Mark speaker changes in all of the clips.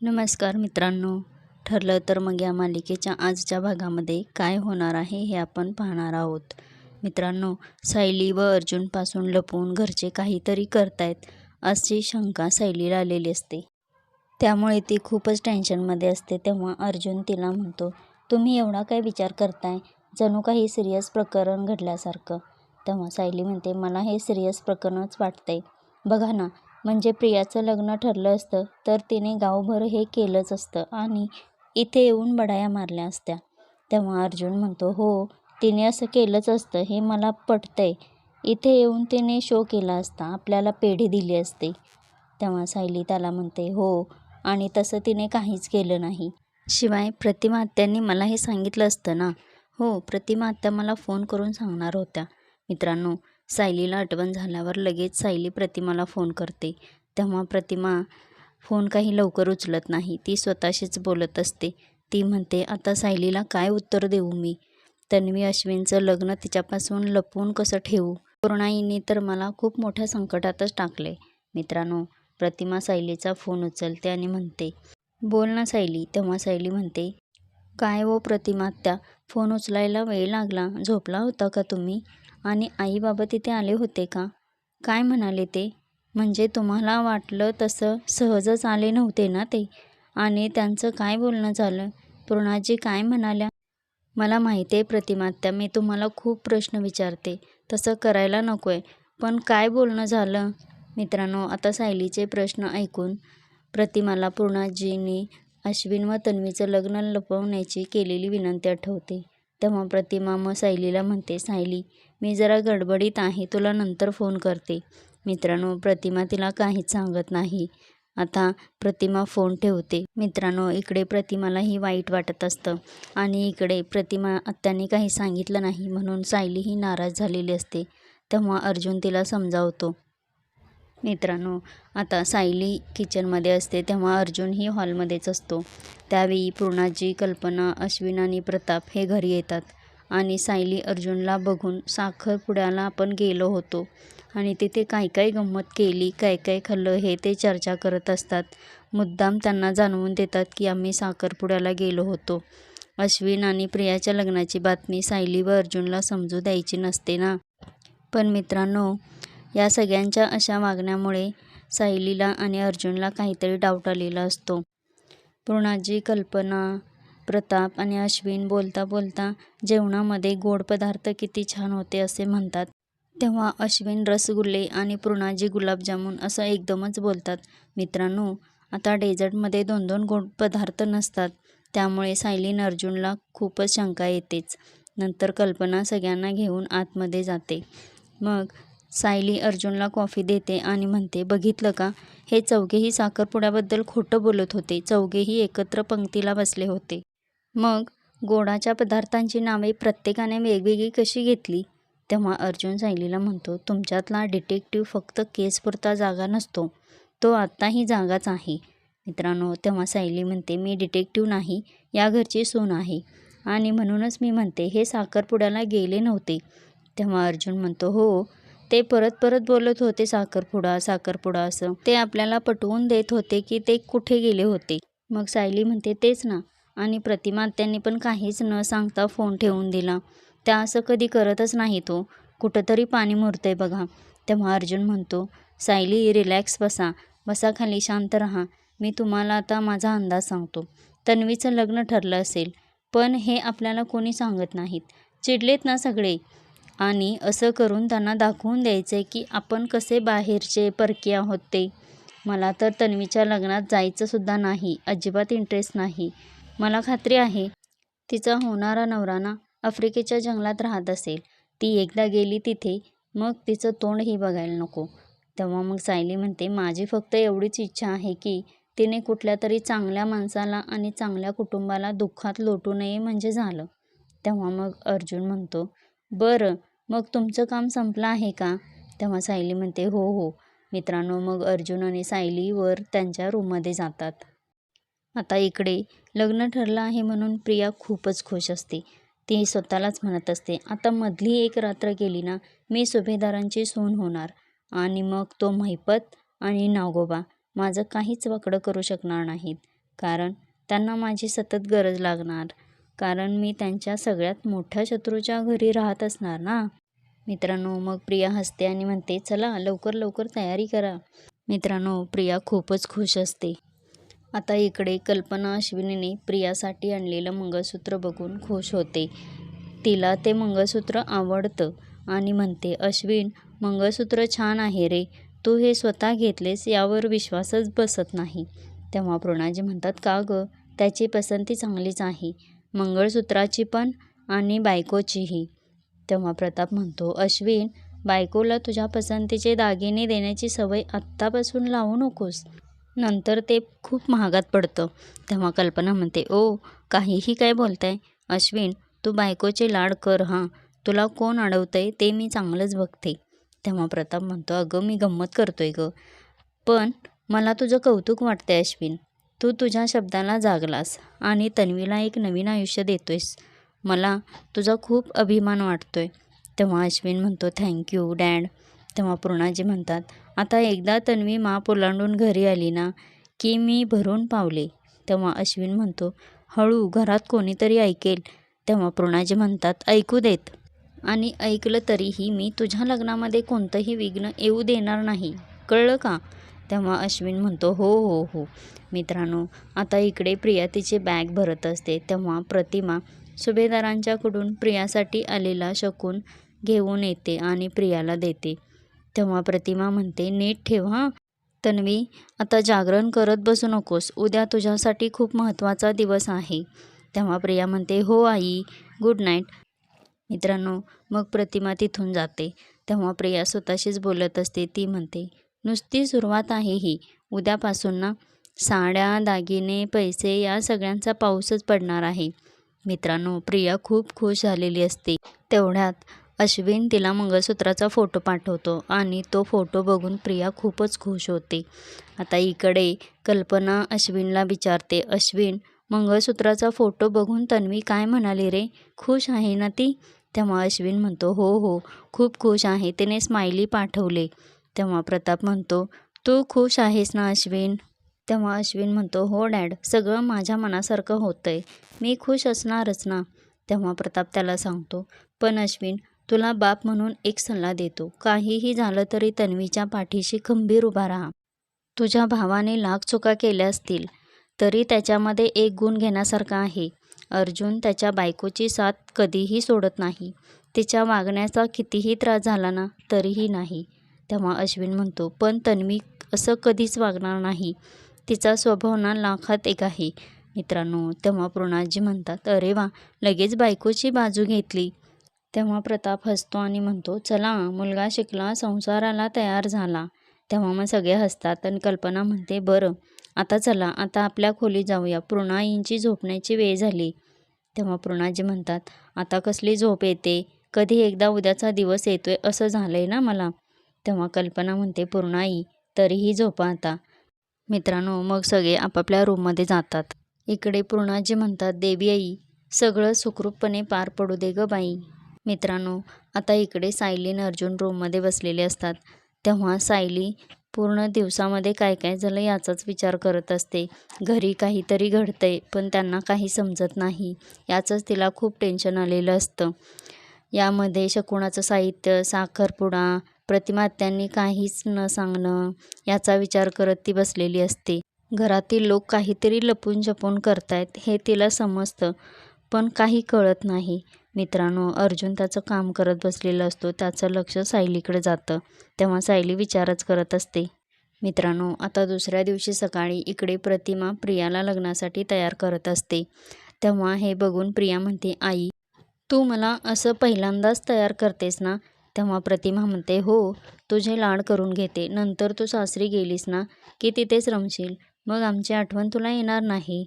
Speaker 1: नमस्कार मित्रांनो. ठरलं तर मग या मालिकेच्या आजच्या भागामध्ये काय होणार आहे हे आपण पाहणार आहोत. मित्रांनो सायली व अर्जुनपासून लपवून घरचे काहीतरी करतायत अशी शंका सायलीला आलेली असते. त्यामुळे ती खूपच टेन्शनमध्ये असते तेव्हा अर्जुन तिला म्हणतो तुम्ही एवढा काय विचार करताय? जणू काही सिरियस प्रकरण घडल्यासारखं. तेव्हा सायली म्हणते मला हे सिरियस प्रकरणच वाटतंय. बघा ना म्हणजे प्रियाचं लग्न ठरलं असतं तर तिने गावभर हे केलंच असतं आणि इथे येऊन बडाया मारल्या असत्या. तेव्हा अर्जुन म्हणतो हो तिने असं केलंच असतं हे मला पटतंय. इथे येऊन तिने शो केला असता आपल्याला पेढी दिली असते. तेव्हा सायली त्याला म्हणते हो आणि तसं तिने काहीच केलं नाही. शिवाय प्रतिमा आत्यांनी मला हे सांगितलं असतं ना? हो प्रतिमा आत्या मला फोन करून सांगणार होत्या. मित्रांनो सायलीला आठवण झाल्यावर लगेच सायली प्रतिमाला फोन करते. तेव्हा प्रतिमा फोन काही लवकर उचलत नाही. ती स्वतःशीच बोलत असते. ती म्हणते आता सायलीला काय उत्तर देऊ मी? तन्वी अश्विनचं लग्न तिच्यापासून लपवून कसं ठेवू? कोरोनाईने तर मला खूप मोठ्या संकटातच टाकले मित्रांनो प्रतिमा सायलीचा फोन उचलते आणि म्हणते बोल ना सायली. तेव्हा सायली म्हणते काय वो प्रतिमा त्या फोन उचलायला वेळ लागला. झोपला होता का तुम्ही? आणि आई बाबा तिथे आले होते का? काय म्हणाले ते? म्हणजे तुम्हाला वाटलं तसं सहजच आले नव्हते ना ते? आणि त्यांचं काय बोलणं झालं? पूर्णाजी काय म्हणाल्या? मला माहिती आहे प्रतिमात्या मी तुम्हाला खूप प्रश्न विचारते. तसं करायला नको आहे पण काय बोलणं झालं? मित्रांनो आता सायलीचे प्रश्न ऐकून प्रतिमाला पूर्णाजींनी अश्विन व तन्वीचं लग्न लपवण्याची केलेली विनंती आठवते. तेव्हा प्रतिमा मग सायलीला म्हणते सायली मी जरा गडबडीत आहे तुला नंतर फोन करते. मित्रांनो प्रतिमा तिला काहीच सांगत नाही. आता प्रतिमा फोन ठेवते. मित्रांनो इकडे प्रतिमालाही वाईट वाटत असतं. आणि इकडे प्रतिमा आत्याने काही सांगितलं नाही म्हणून सायलीही नाराज झालेली असते. तेव्हा अर्जुन तिला समजावतो. मित्रांनो आता सायली किचनमध्ये असते तेव्हा अर्जुनही हॉलमध्येच असतो. त्यावेळी पूर्णाजी कल्पना अश्विन आणि प्रताप हे घरी येतात. आणि सायली अर्जुनला बघून साखरपुड्याला आपण गेलो होतो. आणि तिथे काय काय गंमत केली काय काय खाल्लं हे ते चर्चा करत असतात. मुद्दाम त्यांना जाणवून देतात की आम्ही साखरपुड्याला गेलो होतो. अश्विन आणि प्रियाच्या लग्नाची बातमी सायली व अर्जुनला समजू द्यायची नसते ना. पण मित्रांनो या सगळ्यांच्या अशा वागण्यामुळे सायलीला आणि अर्जुनला काहीतरी डाऊट आलेला असतो. पूर्णाजी कल्पना प्रताप आणि अश्विन बोलता बोलता जेवणामध्ये गोड पदार्थ किती छान होते असे म्हणतात. तेव्हा अश्विन रसगुल्ले आणि पूर्णाजी गुलाबजामुन असं एकदमच बोलतात. मित्रांनो आता डेझर्टमध्ये दोन दोन गोड पदार्थ नसतात. त्यामुळे सायलीन अर्जुनला खूपच शंका येतेच. नंतर कल्पना सगळ्यांना घेऊन आतमध्ये जाते. मग सायली अर्जुनला कॉफी देते आणि म्हणते बघितलं का? हे चौघेही साखरपुड्याबद्दल खोटं बोलत होते. चौघेही एकत्र पंक्तीला बसले होते. मग गोडाच्या पदार्थांची नावे प्रत्येकाने वेगवेगळी कशी घेतली? तेव्हा अर्जुन सायलीला म्हणतो तुमच्यातला डिटेक्टिव्ह फक्त केसपुरता जागा नसतो. तो आत्ताही जागाच आहे. मित्रांनो तेव्हा सायली म्हणते मी डिटेक्टिव्ह नाही. या घरची सून आहे. आणि म्हणूनच मी म्हणते हे साखरपुड्याला गेले नव्हते. तेव्हा अर्जुन म्हणतो हो ते परत परत बोलत होते साखरपुडा साखरपुडा असं. ते आपल्याला पटवून देत होते की ते कुठे गेले होते? मग सायली म्हणते तेच ना. आणि प्रतिमात्यांनी पण काहीच न सांगता फोन ठेवून दिला. त्या असं कधी करतच नाही तो. कुठंतरी पाणी मुरतंय बघा. तेव्हा अर्जुन म्हणतो सायली रिलॅक्स बसा. बसा खाली शांत राहा. मी तुम्हाला आता माझा अंदाज सांगतो. तन्वीचं लग्न ठरलं असेल पण हे आपल्याला कोणी सांगत नाहीत. चिडलेत ना सगळे. आणि असं करून त्यांना दाखवून द्यायचं की आपण कसे बाहेरचे परके आहोत ते. मला तर तन्वीच्या लग्नात जायचंसुद्धा नाही. अजिबात इंटरेस्ट नाही. मला खात्री आहे तिचा होणारा नवरा ना आफ्रिकेच्या जंगलात राहत असेल. ती एकदा गेली तिथे मग तिचं तोंडही बघायला नको. तेव्हा मग सायली म्हणते माझी फक्त एवढीच इच्छा आहे की तिने कुठल्या तरी चांगल्या माणसाला आणि चांगल्या कुटुंबाला दुःखात लोटू नये म्हणजे झालं. तेव्हा मग अर्जुन म्हणतो बरं मग तुमचं काम संपलं आहे का? तेव्हा सायली म्हणते हो हो. मित्रांनो मग अर्जुन आणि सायली वर त्यांच्या रूममध्ये जातात. आता इकडे लग्न ठरलं आहे म्हणून प्रिया खूपच खुश असते. ती स्वतःलाच म्हणत असते आता मधली एक रात्र गेली ना मी सुभेदारांची सून होणार. आणि मग तो महिपत आणि नागोबा माझं काहीच वाकडं करू शकणार नाहीत. कारण त्यांना माझी सतत गरज लागणार. कारण मी त्यांच्या सगळ्यात मोठ्या शत्रूच्या घरी राहत असणार ना. मित्रांनो मग प्रिया हसते आणि म्हणते चला लवकर लवकर तयारी करा. मित्रांनो प्रिया खूपच खुश असते. आता इकडे कल्पना अश्विनीने प्रियासाठी आणलेलं मंगळसूत्र बघून खुश होते. तिला ते मंगळसूत्र आवडतं आणि म्हणते अश्विन मंगळसूत्र छान आहे रे. तू हे स्वतः घेतलेस यावर विश्वासच बसत नाही. तेव्हा प्रोणाजी म्हणतात का गं? त्याची पसंती चांगलीच आहे. मंगळसूत्राची पण आणि बायकोचीही. तेव्हा प्रताप म्हणतो अश्विन बायकोला तुझ्या पसंतीचे दागिने देण्याची सवय आत्तापासून लावू नकोस. नंतर ते खूप महागात पडतं. तेव्हा कल्पना म्हणते ओ काहीही काय बोलताय? अश्विन तू बायकोचे लाड कर हां. तुला कोण अडवतंय ते मी चांगलंच बघते. तेव्हा प्रताप म्हणतो अगं मी गंमत करतोय गं. पण मला तुझं कौतुक वाटतंय अश्विन. तू तुझ्या शब्दाला जागलास आणि तन्वीला एक नवीन आयुष्य देतोयस. मला तुझा खूप अभिमान वाटतोय. तेव्हा अश्विन म्हणतो थँक्यू डॅड. तेव्हा पूर्णाजी म्हणतात आता एकदा तन्वी मा ओलांडून घरी आली ना की मी भरून पावले. तेव्हा अश्विन म्हणतो हळू घरात कोणीतरी ऐकेल. तेव्हा पूर्णाजी म्हणतात ऐकू देत. आणि ऐकलं तरीही मी तुझ्या लग्नामध्ये कोणतंही विघ्न येऊ देणार नाही. कळलं का? तेव्हा अश्विन म्हणतो हो हो हो. मित्रांनो आता इकडे प्रिया तिची बॅग भरत असते. तेव्हा प्रतिमा सुभेदारांच्याकडून प्रियासाठी आलेला शकून घेऊन येते आणि प्रियाला देते. तेव्हा प्रतिमा म्हणते नीट ठेव हां. तन्वी आता जागरण करत बसू नकोस. उद्या तुझ्यासाठी खूप महत्त्वाचा दिवस आहे. तेव्हा प्रिया म्हणते हो आई. गुड नाईट मित्रांनो मग प्रतिमा तिथून जाते. तेव्हा प्रिया स्वतःशीच बोलत असते. ती म्हणते नुसती सुरुवात आहे ही. उद्यापासून ना साड्या दागिने पैसे या सगळ्यांचा पाऊसच पडणार आहे. मित्रांनो प्रिया खूप खुश झालेली असते. तेवढ्यात अश्विन तिला मंगळसूत्राचा फोटो पाठवतो आणि तो फोटो बघून प्रिया खूपच खुश होते. आता इकडे कल्पना अश्विनला विचारते अश्विन मंगळसूत्राचा फोटो बघून तन्वी काय म्हणाली रे? खुश आहे ना ती? तेव्हा अश्विन म्हणतो हो हो खूप खुश आहे. तिने स्माइली पाठवले. तेव्हा प्रताप म्हणतो तू खुश आहेस ना अश्विन? तेव्हा अश्विन म्हणतो हो डॅड सगळं माझ्या मनासारखं होतंय. मी खुश असणारच ना? तेव्हा प्रताप त्याला सांगतो पण अश्विन तुला बाप म्हणून एक सल्ला देतो. काहीही झालं तरी तन्वीच्या पाठीशी खंबीर उभा राहा. तुझ्या भावाने लाख चुका केल्या असतील तरी त्याच्यामध्ये एक गुण घेण्यासारखा आहे. अर्जुन त्याच्या बायकोची साथ कधीही सोडत नाही. तिच्या वागण्याचा कितीही त्रास झाला ना तरीही नाही. तेव्हा अश्विन म्हणतो पण तन्वी असं कधीच वागणार नाही. तिचा स्वभाव ना लाखात एक आहे. मित्रांनो तेव्हा पूर्णाजी म्हणतात अरे वा लगेच बायकोची बाजू घेतली. तेव्हा प्रताप हसतो आणि म्हणतो चला मुलगा शिकला संसाराला तयार झाला. तेव्हा मग सगळे हसतात आणि कल्पना म्हणते बरं आता चला आता आपल्या खोलीत जाऊया. पूर्णाईंची झोपण्याची वेळ झाली. तेव्हा पूर्णाजी म्हणतात आता कसली झोप येते? कधी एकदा उद्याचा दिवस येतोय असं झालंय ना मला. तेव्हा कल्पना म्हणते पूर्णाई तरीही झोपा आता. मित्रांनो मग सगळे आपापल्या रूममध्ये जातात. इकडे पूर्णाजी म्हणतात देवी आई सगळं सुखरूपपणे पार पडू दे ग बाई. मित्रांनो आता इकडे सायली आणि अर्जुन रूममध्ये बसलेले असतात. तेव्हा सायली पूर्ण दिवसामध्ये काय काय झालं याचाच विचार करत असते. घरी काहीतरी घडतंय पण त्यांना काही समजत नाही. याचंच तिला खूप टेन्शन आलेलं असतं. यामध्ये शकुणाचं साहित्य साखरपुडा प्रतिमात्यांनी काहीच न सांगणं याचा विचार करत ती बसलेली असते. घरातील लोक काहीतरी लपून जपून करतायत हे तिला समजतं पण काही कळत नाही. मित्रांनो अर्जुन त्याचं काम करत बसलेला असतो. त्याचं लक्ष सायलीकडे जातं. तेव्हा सायली विचारच करत असते मित्रांनो आता दुसऱ्या दिवशी सकाळी इकडे प्रतिमा प्रियाला लग्नासाठी तयार करत असते. तेव्हा हे बघून प्रिया म्हणते आई तू मला असं पहिल्यांदाच तयार करतेस ना? तेव्हा प्रतिमा म्हणते हो तुझे लाड करून घेते. नंतर तू सासरी गेलीस ना की तिथेच रमशील. मग आमची आठवण तुला येणार नाही.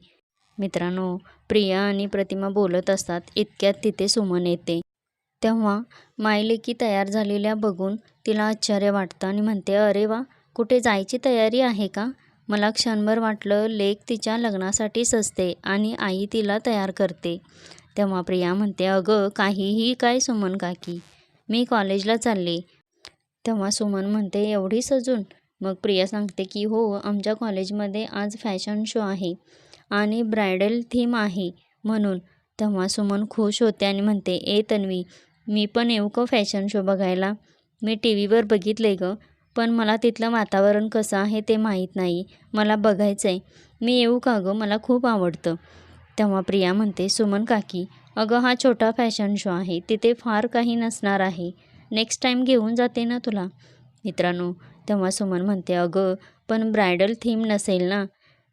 Speaker 1: मित्रांनो प्रिया आणि प्रतिमा बोलत असतात इतक्यात तिथे सुमन येते. तेव्हा मायलेकी तयार झालेल्या बघून तिला आश्चर्य वाटतं आणि म्हणते अरे वा कुठे जायची तयारी आहे का? मला क्षणभर वाटलं लेक तिच्या लग्नासाठीच असते आणि आई तिला तयार करते. तेव्हा प्रिया म्हणते अगं काहीही काय सुमन काकी मी कॉलेजला चालले. तेव्हा सुमन म्हणते एवढी सजून? मग प्रिया सांगते की हो आमच्या कॉलेजमध्ये आज फॅशन शो आहे. आणि ब्रायडल थीम आहे म्हणून. तेव्हा सुमन खुश होते आणि म्हणते ए तन्वी मी पण येऊ का फॅशन शो बघायला. मी टी व्हीवर बघितले गं पण मला तिथलं वातावरण कसं आहे ते माहीत नाही. मला बघायचं आहे मी येऊ का गं? मला खूप आवडतं. तेव्हा प्रिया म्हणते सुमन काकी अगं हा छोटा फॅशन शो आहे. तिथे फार काही नसणार आहे. नेक्स्ट टाईम घेऊन जाते ना तुला? मित्रांनो तेव्हा सुमन म्हणते अगं पण ब्रायडल थीम नसेल ना?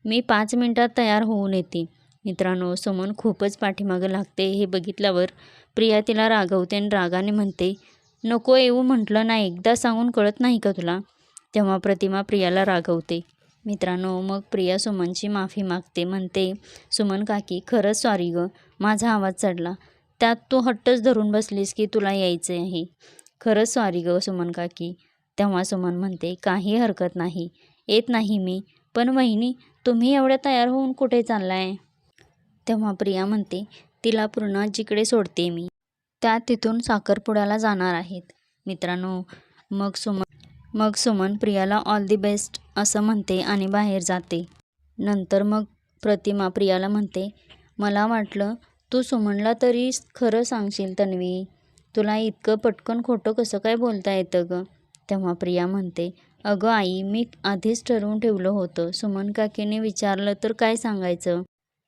Speaker 1: मी पाच मिनटात तयार होऊन येते. मित्रांनो सुमन खूपच पाठीमागं लागते. हे बघितल्यावर प्रिया तिला रागवते आणि रागाने म्हणते नको येऊ म्हटलं ना एकदा सांगून कळत नाही का तुला? तेव्हा प्रतिमा प्रियाला रागवते. मित्रांनो मग प्रिया सुमनची माफी मागते. म्हणते सुमन काकी खरंच सॉरी गं. माझा आवाज चढला. त्यात तू हट्टच धरून बसलीस की तुला यायचं आहे खरंच सॉरी गं सुमन काकी. तेव्हा सुमन म्हणते काही हरकत नाही. येत नाही मी. पण वहिनी तुम्ही एवढ्या तयार होऊन कुठे चाललाय? तेव्हा प्रिया म्हणते तिला पूर्ण जिकडे सोडते मी त्या तिथून साखरपुड्याला जाणार आहेत. मित्रांनो मग सुमन मग सुमन प्रियाला ऑल दी बेस्ट असं म्हणते आणि बाहेर जाते. नंतर मग प्रतिमा प्रियाला म्हणते मला वाटलं तू सुमनला तरी खरं सांगशील तन्वी. तुला इतकं पटकन खोटं कसं काय बोलता येतं गं? तेव्हा प्रिया म्हणते अगं आई मी आधीच ठरवून ठेवलं होतं. सुमन काकीने विचारलं तर काय सांगायचं?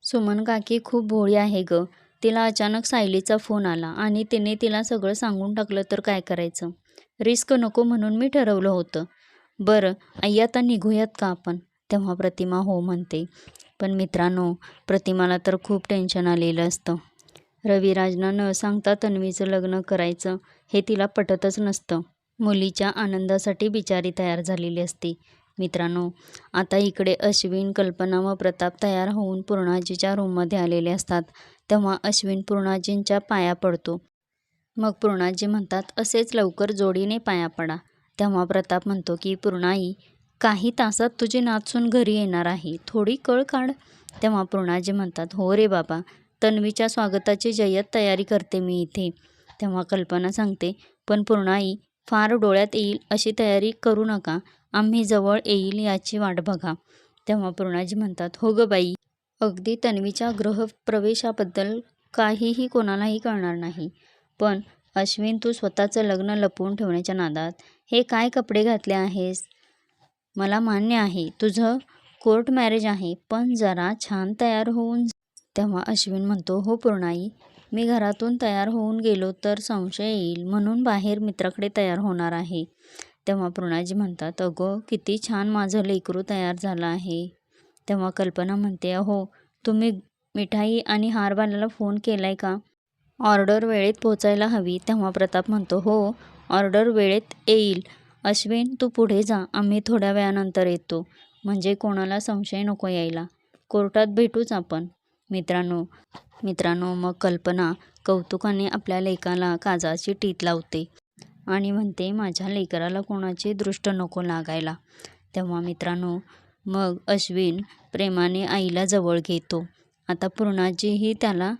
Speaker 1: सुमन काकी खूप भोळी आहे गं. तिला अचानक सायलीचा फोन आला आणि तिने तिला सगळं सांगून टाकलं तर काय करायचं? रिस्क नको म्हणून मी ठरवलं होतं. बरं आई आता निघूयात का आपण? तेव्हा प्रतिमा हो म्हणते पण मित्रांनो प्रतिमाला तर खूप टेन्शन आलेलं असतं. रविराजना न सांगता तन्वीचं लग्न करायचं हे तिला पटतच नसतं. मुलीच्या आनंदासाठी बिचारी तयार झालेली असते. मित्रांनो आता इकडे अश्विन कल्पना व प्रताप तयार होऊन पूर्णाजीच्या रूममध्ये आलेले असतात. तेव्हा अश्विन पूर्णाजींच्या पाया पडतो. मग पूर्णाजी म्हणतात असेच लवकर जोडीने पाया पडा. तेव्हा प्रताप म्हणतो की पूर्णाई काही तासात तुझी नाचून घरी येणार आहे. थोडी कळ काढ. तेव्हा पूर्णाजी म्हणतात हो रे बाबा तन्वीच्या स्वागताची जय्यत तयारी करते मी इथे. तेव्हा कल्पना सांगते पण पूर्णाई फार डोळ्यात येईल अशी तयारी करू नका. आम्ही जवळ येईल याची वाट बघा. तेव्हा पूर्णाजी म्हणतात हो गं बाई. अगदी तन्वीच्या गृहप्रवेशाबद्दल काहीही कोणालाही कळणार नाही. पण अश्विन तू स्वतःचं लग्न लपवून ठेवण्याच्या नादात. हे काय कपडे घातले आहेस? मला मान्य आहे तुझं कोर्ट मॅरेज आहे पण जरा छान तयार होऊन तेव्हा अश्विन म्हणतो हो पूर्णाई मी घरातून तयार होऊन गेलो तर संशय येईल म्हणून बाहेर मित्राकडे तयार होणार आहे. तेव्हा प्रणाजी म्हणतात अगं किती छान माझं लेकरू तयार झालं आहे. तेव्हा कल्पना म्हणते अहो तुम्ही मिठाई आणि हारवाल्याला फोन केलाय का? ऑर्डर वेळेत पोचायला हवी. तेव्हा प्रताप म्हणतो हो ऑर्डर वेळेत येईल. अश्विन तू पुढे जा आम्ही थोड्या वेळानंतर येतो. म्हणजे कोणाला संशय नको यायला. कोर्टात भेटूच आपण. मित्रांनो मित्रांनो मग कल्पना कौतुकाने आपल्या लेकाला काजाची टीत लावते आणि म्हणते माझ्या लेकराला कोणाची दृष्ट नको लागायला. तेव्हा मित्रांनो मग अश्विन प्रेमाने आईला जवळ घेतो. आता पूर्णाजीही त्याला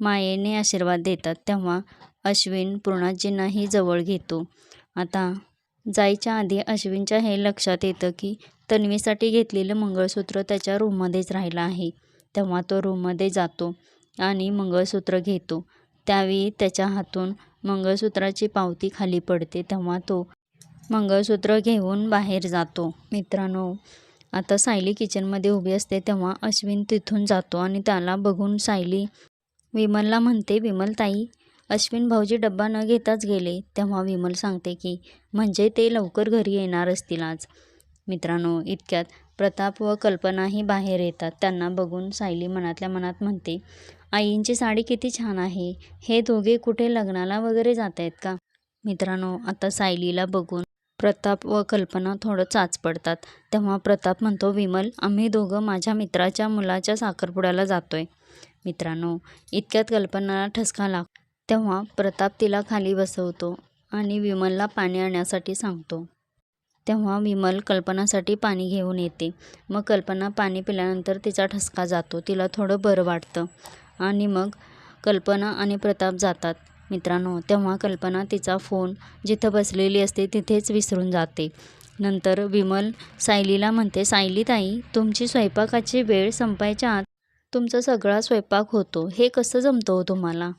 Speaker 1: मायेने आशीर्वाद देतात. तेव्हा अश्विन पूर्णाजींनाही जवळ घेतो. आता जायच्या आधी अश्विनच्या हे लक्षात येतं की तन्वीसाठी घेतलेलं मंगळसूत्र त्याच्या रूममध्येच राहिलं आहे. तेव्हा तो रूममध्ये जातो. आणि मंगळसूत्र घेतो. त्यावेळी त्याच्या हातून मंगळसूत्राची पावती खाली पडते तेव्हा तो मंगळसूत्र घेऊन बाहेर जातो. मित्रांनो आता सायली किचनमध्ये उभी असते तेव्हा अश्विन तिथून जातो आणि त्याला बघून सायली विमलला म्हणते विमल ताई अश्विन भाऊजी डब्बा न घेताच गेले. तेव्हा विमल सांगते की म्हणजे ते लवकर घरी येणार असतील आज. मित्रांनो इतक्यात प्रताप व कल्पनाही बाहेर येतात. त्यांना बघून सायली मनातल्या मनात म्हणते आईंची साडी किती छान आहे. हे दोघे कुठे लग्नाला वगैरे जात आहेत का? मित्रांनो आता सायलीला बघून प्रताप व कल्पना थोडं चाच पडतात तेव्हा प्रताप म्हणतो विमल आम्ही दोघं माझ्या मित्राच्या मुलाच्या साखरपुड्याला जातोय. मित्रांनो इतक्यात कल्पनाला ठसका लाग तेव्हा प्रताप तिला खाली बसवतो आणि विमलला पाणी आणण्यासाठी सांगतो. तेव्हा विमल कल्पनासाठी पाणी घेऊन येते. मग कल्पना पाणी पिल्यानंतर तिचा ठसका जातो. तिला थोडं बरं वाटतं. आणि मग कल्पना आणि प्रताप जातात. मित्रांनो तेव्हा कल्पना तिचा फोन जिथं बसलेली असते तिथेच विसरून जाते. नंतर विमल सायलीला म्हणते सायली ताई तुमची स्वयंपाकाची वेळ संपायच्या आत तुमचा सगळा स्वयंपाक होतो. हे कसं जमतं हो तुम्हाला?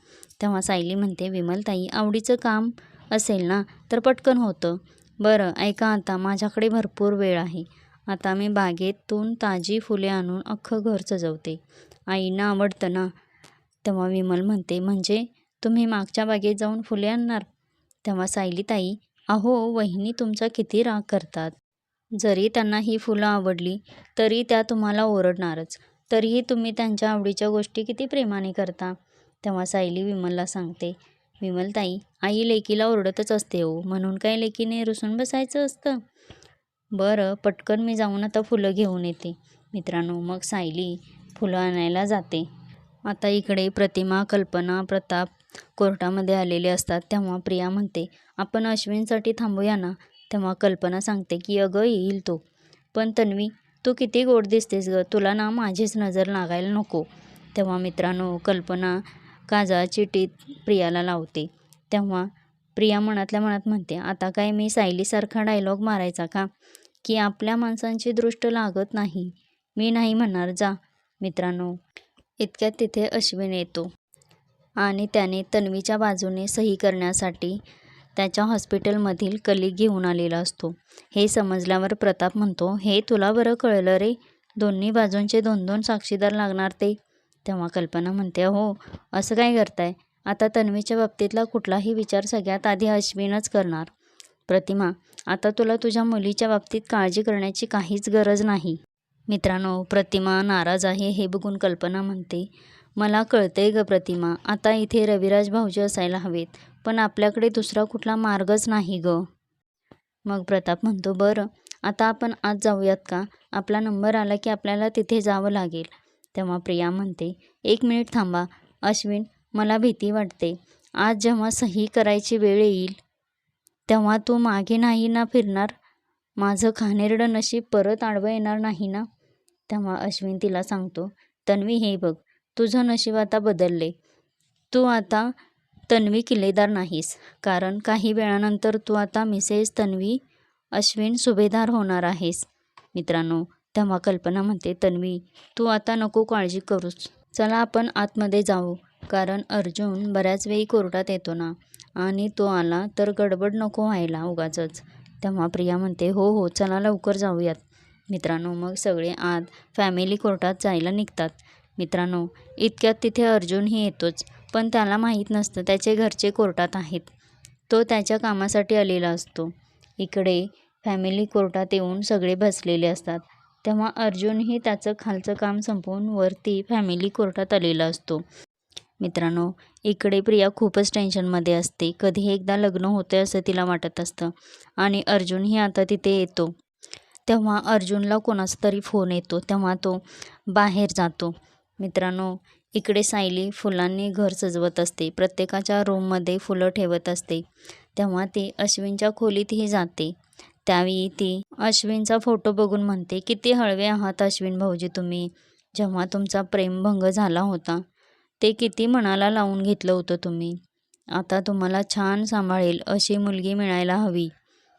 Speaker 1: तेव्हा सायली म्हणते विमल ताई आवडीचं काम असेल ना तर पटकन होतं. बरं ऐका आता माझ्याकडे भरपूर वेळ आहे. आता मी बागेतून ताजी फुले आणून अख्खं घर सजवते. आईना आवडतं ना? तेव्हा विमल म्हणते म्हणजे तुम्ही मागच्या बागेत जाऊन फुले आणणार? तेव्हा सायली ताई अहो वहिनी तुमचा किती राग करतात. जरी त्यांना ही फुलं आवडली तरी त्या तुम्हाला ओरडणारच. तरीही तुम्ही त्यांच्या आवडीच्या गोष्टी किती प्रेमाने करता? तेव्हा सायली विमलला सांगते विमलताई आई लेकीला ओरडतच असते हो. म्हणून काय लेकीने रुसून बसायचं असतं? बरं पटकन मी जाऊन आता फुलं घेऊन येते. मित्रांनो मग सायली फुलं आणायला जाते. आता इकडे प्रतिमा कल्पना प्रताप कोर्टामध्ये आलेले असतात. तेव्हा प्रिया म्हणते आपण अश्विनसाठी थांबूया ना? तेव्हा कल्पना सांगते की अगं येईल तो. पण तन्वी तू किती गोड दिसतेस ग. तुला ना माझीच नजर लागायला नको. तेव्हा मित्रांनो कल्पना काजळाची टीत प्रियाला लावते. तेव्हा प्रिया मनातल्या मनात म्हणते आता काय मी सायलीसारखा डायलॉग मारायचा का? की आपल्या माणसांची दृष्ट लागत नाही. मी नाही म्हणणार जा मित्रांनो. इतक्यात तिथे अश्विन येतो. आणि त्याने तन्वीच्या बाजूने सही करण्यासाठी त्याच्या हॉस्पिटलमधील कलिग घेऊन आलेला असतो. हे समजल्यावर प्रताप म्हणतो हे तुला बरं कळलं रे? दोन्ही बाजूंचे दोन दोन साक्षीदार लागणार ते. तेव्हा कल्पना म्हणते हो असं काय करताय? आता तन्वीच्या बाबतीतला कुठलाही विचार सगळ्यात आधी अश्विनच करणार. प्रतिमा आता तुला तुझ्या मुलीच्या बाबतीत काळजी करण्याची काहीच गरज नाही. मित्रांनो प्रतिमा नाराज आहे हे बघून कल्पना म्हणते मला कळतंय ग प्रतिमा आता इथे रविराज भाऊजी असायला हवेत पण आपल्याकडे दुसरा कुठला मार्गच नाही ग. मग प्रताप म्हणतो बरं आता आपण आज जाऊयात का? आपला नंबर आला की आपल्याला तिथे जावं लागेल. तेव्हा प्रिया म्हणते एक मिनिट थांबा अश्विन मला भीती वाटते. आज जेव्हा सही करायची वेळ येईल तेव्हा तू मागे नाही ना फिरणार? माझं खानेरडं नशीब परत आडवं येणार नाही ना? तेव्हा अश्विन तिला सांगतो तन्वी हे बघ तुझं नशीब आता बदलले. तू आता तन्वी किल्लेदार नाहीस. कारण काही वेळानंतर तू आता मिसेस तन्वी अश्विन सुभेदार होणार आहेस. मित्रांनो तेव्हा कल्पना म्हणते तन्वी तू आता नको काळजी करूच चला आपण आतमध्ये जाऊ कारण अर्जुन बऱ्याच वेळी कोर्टात येतो ना आणि तो आला तर गडबड नको व्हायला उगाचच. तेव्हा प्रिया म्हणते हो हो चला लवकर जाऊयात. मित्रांनो मग सगळे आत फॅमिली कोर्टात जायला निघतात. मित्रांनो इतक्यात तिथे अर्जुनही येतोच पण त्याला माहीत नसतं त्याचे घरचे कोर्टात आहेत. तो त्याच्या कामासाठी आलेला असतो. इकडे फॅमिली कोर्टात येऊन सगळे बसलेले असतात. तेव्हा अर्जुनही त्याचं खालचं काम संपवून वरती फॅमिली कोर्टात आलेला असतो. मित्रांनो इकडे प्रिया खूपच टेन्शनमध्ये असते. कधी एकदा लग्न होतं असं तिला वाटत असतं. आणि अर्जुनही आता तिथे येतो. तेव्हा अर्जुनला कोणाचा तरी फोन येतो. तेव्हा तो बाहेर जातो. मित्रांनो इकडे सायली फुलांनी घर सजवत असते. प्रत्येकाच्या रूममध्ये फुलं ठेवत असते. तेव्हा ती अश्विनच्या खोलीतही जाते. त्यावेळी ती. अश्विनचा फोटो बघून म्हणते किती हळवे आहात अश्विन भाऊजी तुम्ही. जेव्हा तुमचा प्रेमभंग झाला होता ते किती मनाला लावून घेतलं होतं तुम्ही. आता तुम्हाला छान सांभाळेल अशी मुलगी मिळायला हवी.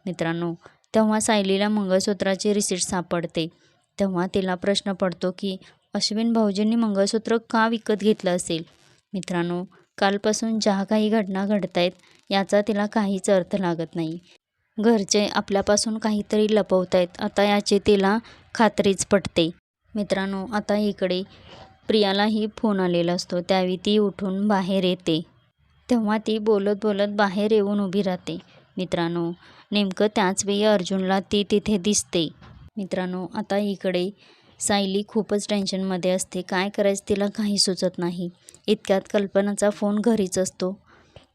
Speaker 1: मित्रांनो तेव्हा सायलीला मंगळसूत्राची रिसीट सापडते. तेव्हा तिला प्रश्न पडतो की अश्विन भाऊजींनी मंगळसूत्र का विकत घेतलं असेल? मित्रांनो कालपासून ज्या काही घटना घडत आहेत याचा तिला काहीच अर्थ लागत नाही. घरचे आपल्यापासून काहीतरी लपवत आहेत आता याची तिला खात्रीच पटते. मित्रांनो आता इकडे प्रियालाही फोन आलेला असतो. त्यावेळी ती उठून बाहेर येते. तेव्हा ती बोलत बोलत बाहेर येऊन उभी राहते. मित्रांनो नेमकं त्याच वेळी अर्जुनला ती तिथे दिसते. मित्रांनो आता इकडे सायली खूपच टेन्शनमध्ये असते. काय करायचं तिला काही सुचत नाही. इतक्यात कल्पनाचा फोन घरीच असतो.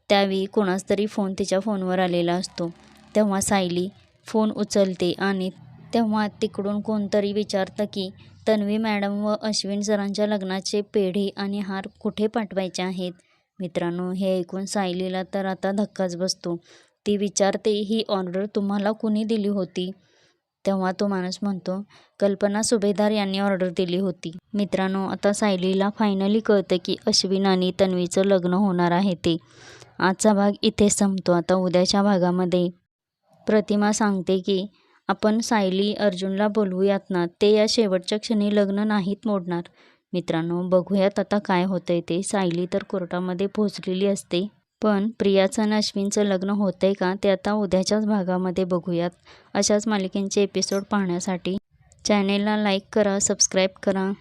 Speaker 1: त्यावेळी कोणाच तरी फोन तिच्या फोनवर आलेला असतो. तेव्हा सायली फोन उचलते आणि तेव्हा तिकडून कोणतरी विचारतं की तन्वी मॅडम व अश्विन सरांच्या लग्नाचे पेढे आणि हार कुठे पाठवायचे आहेत? मित्रांनो हे ऐकून सायलीला तर आता धक्काच बसतो. ती विचारते ही ऑर्डर तुम्हाला कुणी दिली होती? तेव्हा तो माणूस म्हणतो कल्पना सुभेदार यांनी ऑर्डर दिली होती. मित्रांनो आता सायलीला फायनली कळतं की अश्विन आणि तन्वीचं लग्न होणार आहे ते. आजचा भाग इथे संपतो. आता उद्याच्या भागामध्ये प्रतिमा सांगते की आपण सायली अर्जुनला बोलवूयात ना ते या शेवटच्या क्षणी लग्न नाहीत मोडणार. मित्रांनो बघूयात आता काय होतंय ते. सायली तर कोर्टामध्ये पोहोचलेली असते. पण प्रियाचं आणि अश्विनचं लग्न होतंय का ते आता उद्याच्याच भागामध्ये बघूयात. अशाच मालिकेंचे एपिसोड पाहण्यासाठी चॅनेलला लाईक करा सबस्क्राईब करा.